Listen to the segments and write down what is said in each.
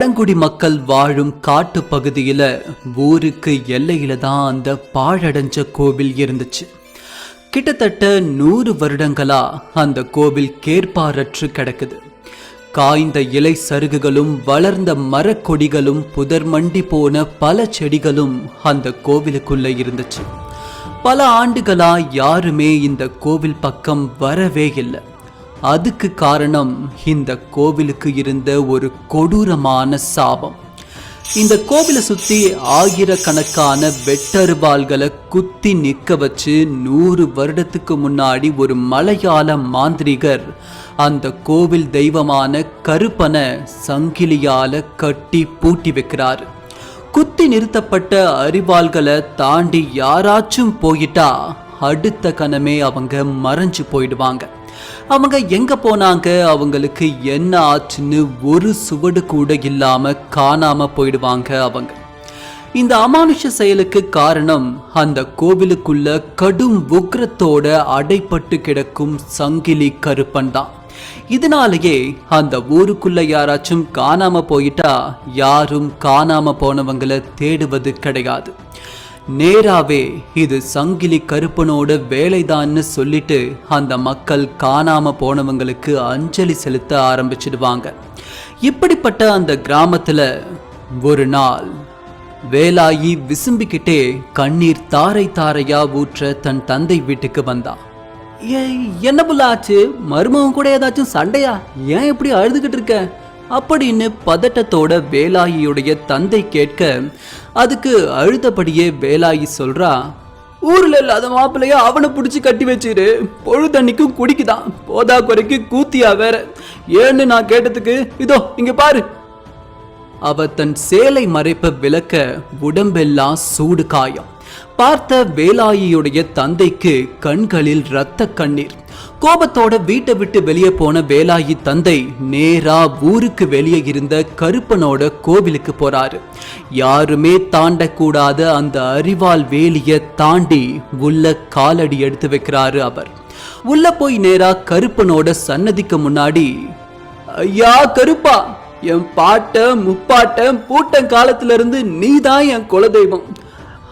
பழங்குடி மக்கள் வாழும் காட்டு பகுதியில் ஊருக்கு எல்லையில தான் அந்த பாழடைஞ்ச கோவில் இருந்துச்சு. கிட்டத்தட்ட நூறு வருடங்களா அந்த கோவில் கேட்பாரற்று கிடக்குது. காய்ந்த இலை சருகுகளும் வளர்ந்த மரக்கொடிகளும் புதர் மண்டி போன பல செடிகளும் அந்த கோவிலுக்குள்ள இருந்துச்சு. பல ஆண்டுகளா யாருமே இந்த கோவில் பக்கம் வரவே இல்லை. அதுக்கு காரணம் இந்த கோவிலுக்கு இருந்த ஒரு கொடூரமான சாபம். இந்த கோவிலை சுத்தி ஆயிரக்கணக்கான வெட்டருவாள்களை குத்தி நிற்க வச்சு நூறு வருடத்துக்கு முன்னாடி ஒரு மலையாள மாந்திரிகர் அந்த கோவில் தெய்வமான கருப்பனை சங்கிலியால கட்டி பூட்டி வைக்கிறாரு. குத்தி நிறுத்தப்பட்ட அரிவாள்களை தாண்டி யாராச்சும் போயிட்டா அடுத்த கணமே அவங்க மறைஞ்சு போயிடுவாங்க. அவங்க எங்க போனாங்க? அவங்களுக்கு என்ன ஆச்சுன்னு ஒரு சுவடு கூட இல்லாம காணாம போயிடுவாங்க அவங்க. இந்த அமானுஷ செயலுக்கு காரணம் அந்த கோவிலுக்குள்ள கடும் உக்ரத்தோட அடைப்பட்டு கிடக்கும் சங்கிலி கருப்பன் தான் இதனாலேயே அந்த ஊருக்குள்ள யாராச்சும் காணாம போயிட்டா யாரும் காணாம போனவங்களை தேடுவது கிடையாது. நேராவே இது சங்கிலி கருப்பனோட வேலைதான்னு சொல்லிட்டு அந்த மக்கள் காணாம போனவங்களுக்கு அஞ்சலி செலுத்த ஆரம்பிச்சிடுவாங்க. இப்படிப்பட்ட அந்த கிராமத்துல ஒரு நாள் வேலாயி விசும்பிக்கிட்டே கண்ணீர் தாரை தாரையா ஊற்ற தன் தந்தை வீட்டுக்கு வந்தான் ஏய் என்ன புள்ள ஆச்சு மருமகன் கூட ஏதாச்சும் சண்டையா? ஏன் இப்படி அழுதுகிட்டு இருக்க? அப்படின்னு பதட்டத்தோட வேலாயியுடைய தந்தை கேட்க அதுக்கு அழுதபடியே வேலாயி சொல்றா ஊர்ல இல்லாத மாப்பிள்ளைய அவனை பிடிச்சி கட்டி வச்சிரு. பொழுதன்னைக்கும் குடிக்குதான். போதா குறைக்கு கூத்தியா வேற. ஏன்னு நான் கேட்டதுக்கு இதோ இங்க பாரு. அவ தன் சேலை மறைப்ப விளக்க உடம்பெல்லாம் சூடு காயம். பார்த்த வேலாயியுடைய தந்தைக்கு கண்களில் இரத்த கண்ணீர். கோபத்தோட வீட்டை விட்டு வெளியே போன வேலாயி தந்தை நேரா ஊருக்கு வெளியே இருந்த கருப்பனோட கோவிலுக்கு போறாரு. யாருமே தாண்டக்கூடாத அந்த அரிவாள் வேலியை தாண்டி உள்ள காலடி எடுத்து வைக்கிறாரு அவர். உள்ள போய் நேரா கருப்பனோட சன்னதிக்கு முன்னாடி ஐயா கருப்பா என் பாட்டன் முப்பாட்டன் பூட்டன் காலத்துல இருந்து நீதான் என் குலதெய்வம்.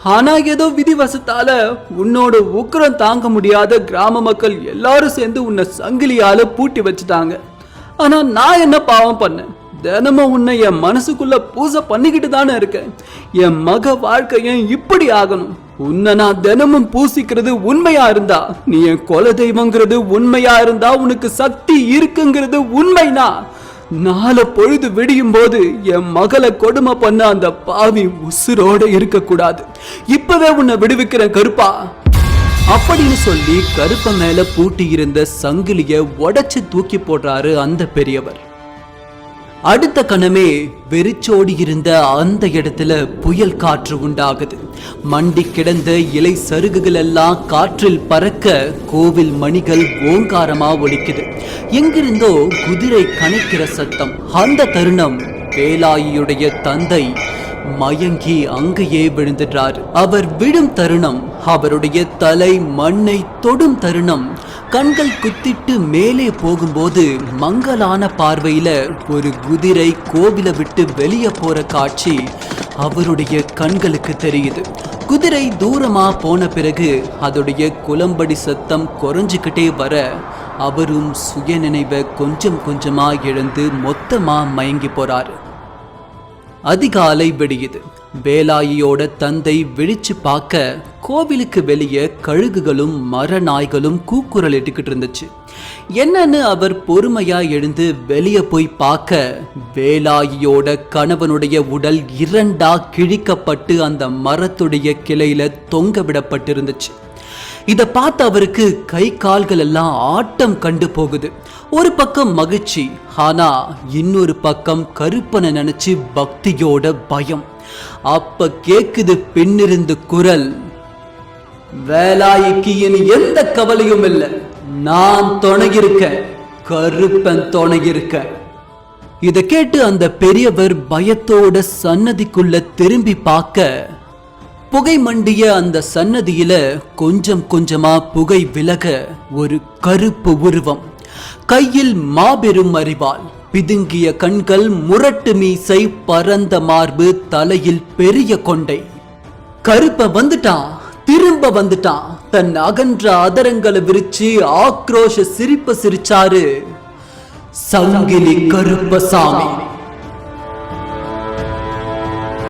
ஆனா ஏதோ விதிவசத்தால உன்னோட உக்கிரம் தாங்க முடியாத கிராம மக்கள் எல்லாரும் சேர்ந்து உன்னை சங்கிலியால பூட்டி வச்சுட்டாங்க. ஆனா நான் என்ன பாவம் பண்ணேன்? தினமும் உன்னை என் மனசுக்குள்ள பூசை பண்ணிக்கிட்டு தானே இருக்கேன். என் மக வாழ்க்கையும் இப்படி ஆகணும். உன்னை நான் தினமும் பூசிக்கிறது உண்மையா இருந்தா நீ என் குல தெய்வங்கிறது உண்மையா இருந்தா உனக்கு சக்தி இருக்குங்கிறது உண்மைனா நாலு பொழுது விடியும் போது என் மகளை கொடுமை பண்ண அந்த பாவி உசுரோட இருக்கக்கூடாது. இப்பவே உன்னை விடுவிக்கிறேன் கருப்பா. அப்படின்னு சொல்லி கருப்ப மேல பூட்டி இருந்த சங்கிலிய உடைச்சு தூக்கி போடுறாரு அந்த பெரியவர். அடுத்த கணமே வெறிச்சோடி இருந்த அந்த இடத்துல புயல் காற்று உண்டாகுது. மண்டி கிடந்த இலை சருகுகள் எல்லாம் காற்றில் பறக்க கோவில் மணிகள் ஓங்காரமா ஒலிக்குது. எங்கிருந்தோ குதிரை கணிக்கிற சத்தம். அந்த தருணம் வேலாயியுடைய தந்தை மயங்கி அங்கேயே விழுந்துட்டார். அவர் விழும் தருணம் அவருடைய தலை மண்ணை தொடும் தருணம். கண்கள் குத்திட்டு மேலே போகும்போது மங்கலான பார்வையில ஒரு குதிரை கோவிலை விட்டு வெளியே போற காட்சி அவருடைய கண்களுக்கு தெரியுது. குதிரை தூரமா போன பிறகு அதோடைய குளம்படி சத்தம் குறைஞ்சுக்கிட்டே வர அவரும் சுயநினைவை கொஞ்சம் கொஞ்சமா இழந்து மொத்தமா மயங்கி போறாரு. அதிகாலை வெடியுது. வேலாயியோட தந்தை விழிச்சு பார்க்க கோவிலுக்கு வெளியே கழுகுகளும் மர நாய்களும் கூக்குரல் இட்டுக்கிட்டு இருந்துச்சு. என்னன்னு அவர் பொறுமையா எழுந்து வெளியே போய் பார்க்க வேலாயியோட கணவனுடைய உடல் இரண்டா கிழிக்கப்பட்டு அந்த மரத்துடைய கிளையில தொங்க விடப்பட்டிருந்துச்சு. இதை பார்த்து அவருக்கு கை கால்கள் எல்லாம் ஆட்டம் கண்டு போகுது. ஒரு பக்கம் மகிழ்ச்சி ஆனா இன்னொரு பக்கம் கருப்பனை நினைச்சு பக்தியோட பயம். அப்ப கேக்குது பின்னிருந்து குரல் வேலாய்க்கு இனி எந்த கவலையும் இல்லை. நான் துணையிருக்க கருப்பன் துணையிருக்க இதை கேட்டு அந்த பெரியவர் பயத்தோட சன்னதிக்குள்ள திரும்பி பார்க்க புகை மண்டிய அந்த சன்னதியில கொஞ்சம் கொஞ்சமா புகை விலக ஒரு கருப்பு உருவம். கையில் மாபெரும் அறிவாள் பிதுங்கிய கண்கள் முரட்டு மீசை பரந்த மார்பு தலையில் பெரிய கொண்டை. கருப்ப வந்துட்டான் திரும்ப வந்துட்டான் தன் அகன்ற அதரங்களை விரிச்சு ஆக்ரோஷ சிரிப்ப சிரிச்சாரு. சங்கிலி கருப்பசாமி.